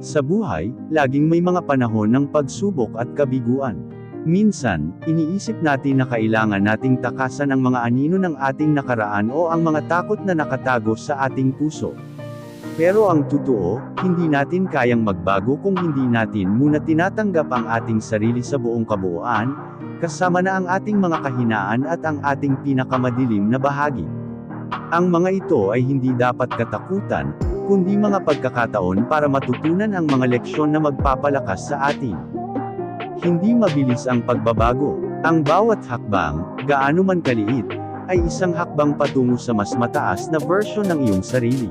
Sa buhay, laging may mga panahon ng pagsubok at kabiguan. Minsan, iniisip natin na kailangan nating takasan ang mga anino ng ating nakaraan o ang mga takot na nakatago sa ating puso. Pero ang totoo, hindi natin kayang magbago kung hindi natin muna tinatanggap ang ating sarili sa buong kabuuan, kasama na ang ating mga kahinaan at ang ating pinakamadilim na bahagi. Ang mga ito ay hindi dapat katakutan, kundi mga pagkakataon para matutunan ang mga leksyon na magpapalakas sa atin. Hindi mabilis ang pagbabago. Ang bawat hakbang, gaano man kaliit, ay isang hakbang patungo sa mas mataas na version ng iyong sarili.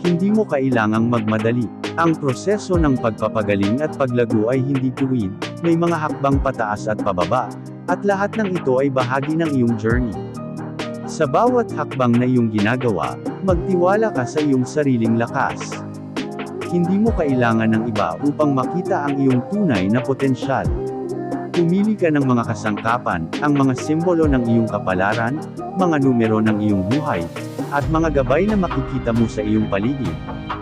Hindi mo kailangang magmadali. Ang proseso ng pagpapagaling at paglago ay hindi tuwid, may mga hakbang pataas at pababa, at lahat ng ito ay bahagi ng iyong journey. Sa bawat hakbang na iyong ginagawa, magtiwala ka sa iyong sariling lakas. Hindi mo kailangan ng iba upang makita ang iyong tunay na potensyal. Pumili ka ng mga kasangkapan, ang mga simbolo ng iyong kapalaran, mga numero ng iyong buhay, at mga gabay na makikita mo sa iyong paligid.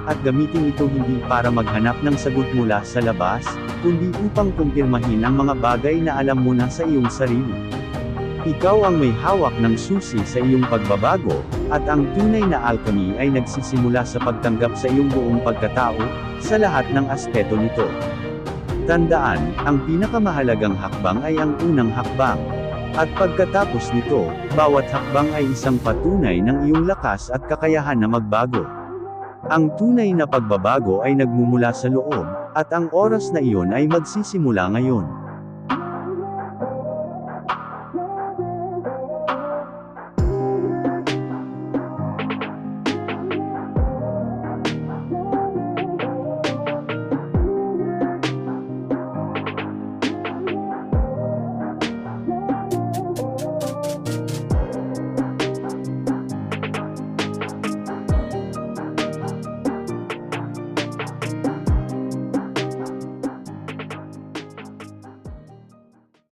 At gamitin ito hindi para maghanap ng sagot mula sa labas, kundi upang kumpirmahin ang mga bagay na alam mo na sa iyong sarili. Ikaw ang may hawak ng susi sa iyong pagbabago, at ang tunay na alchemy ay nagsisimula sa pagtanggap sa iyong buong pagkatao, sa lahat ng aspeto nito. Tandaan, ang pinakamahalagang hakbang ay ang unang hakbang. At pagkatapos nito, bawat hakbang ay isang patunay ng iyong lakas at kakayahan na magbago. Ang tunay na pagbabago ay nagmumula sa loob, at ang oras na iyon ay magsisimula ngayon.